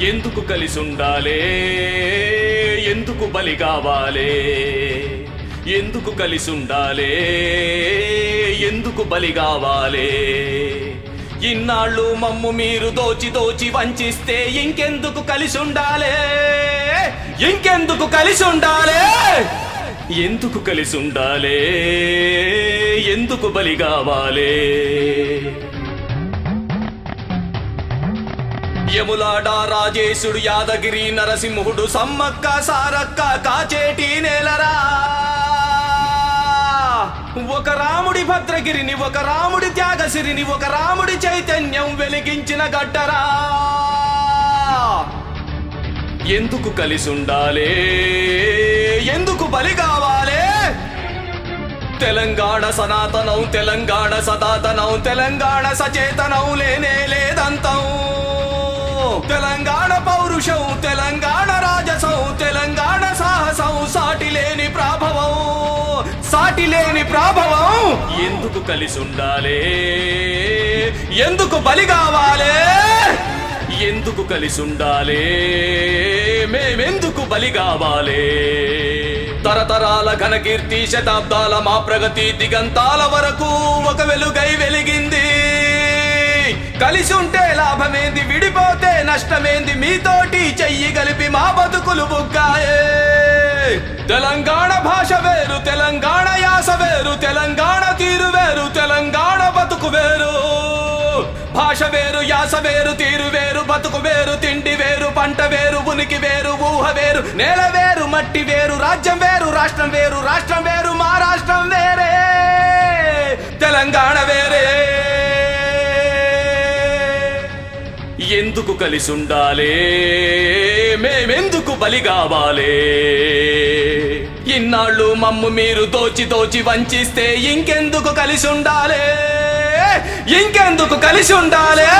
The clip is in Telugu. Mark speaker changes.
Speaker 1: ఎందుకు కలిసి ఉండాలే ఎందుకు బలి కావాలే? ఎందుకు కలిసి ఉండాలే ఎందుకు బలి కావాలే? ఇన్నాళ్ళు మమ్ము మీరు దోచి దోచి వంచిస్తే ఇంకెందుకు కలిసి ఉండాలే ఇంకెందుకు కలిసి ఉండాలే ఎందుకు కలిసి ఉండాలే ఎందుకు బలి కావాలే? యములాడ రాజేశుడు యాదగిరి నరసింహుడు సమ్మక్క సారక్క కాచేటి నేలరా. ఒక రాముడి భద్రగిరిని ఒక రాముడి త్యాగసిరిని ఒక రాముడి చైతన్యం వెలిగించిన గడ్డరా ఎందుకు కలిసి ఉండాలే ఎందుకు బలి కావాలే? తెలంగాణ సనాతనం తెలంగాణ సదాతనం తెలంగాణ సచేతనం లేనే లేదంతం. తెలంగాణ పౌరుషం తెలంగాణ రాజసం తెలంగాణ సాహసం. సాటి లేని ప్రాభవం సాటి లేని ప్రాభవం. ఎందుకు కలిసి ఉండాలే? ఎందుకు బలి కావాలే? ఎందుకు కలిసి ఉండాలే? మేమెందుకు బలి కావాలే? తరతరాల ఘనకీర్తి శతాబ్దాల మా ప్రగతి దిగంతాల వరకు ఒక వెలుగై వెలిగింది. కలిసి ఉంటే లాభమేంది విడిపోతే నష్టమేంది మీతోటి చెయ్యి కలిపి మా బతుకులు బుగ్గాయే. తెలంగాణ భాష వేరు తెలంగాణ యాస వేరు తెలంగాణ తీరు వేరు తెలంగాణ బతుకు వేరు. భాష వేరు యాస వేరు తీరు వేరు బతుకు వేరు తిండి వేరు పంట వేరు ఉనికి వేరు ఊహ వేరు నేల వేరు మట్టి వేరు రాజ్యం వేరు రాష్ట్రం వేరు రాష్ట్రం ఎందుకు కలిసి ఉండాలే మేమెందుకు బలి కావాలే? ఇన్నాళ్ళు మమ్ము మీరు దోచి దోచి వంచిస్తే ఇంకెందుకు కలిసి ఉండాలే ఇంకెందుకు కలిసి ఉండాలే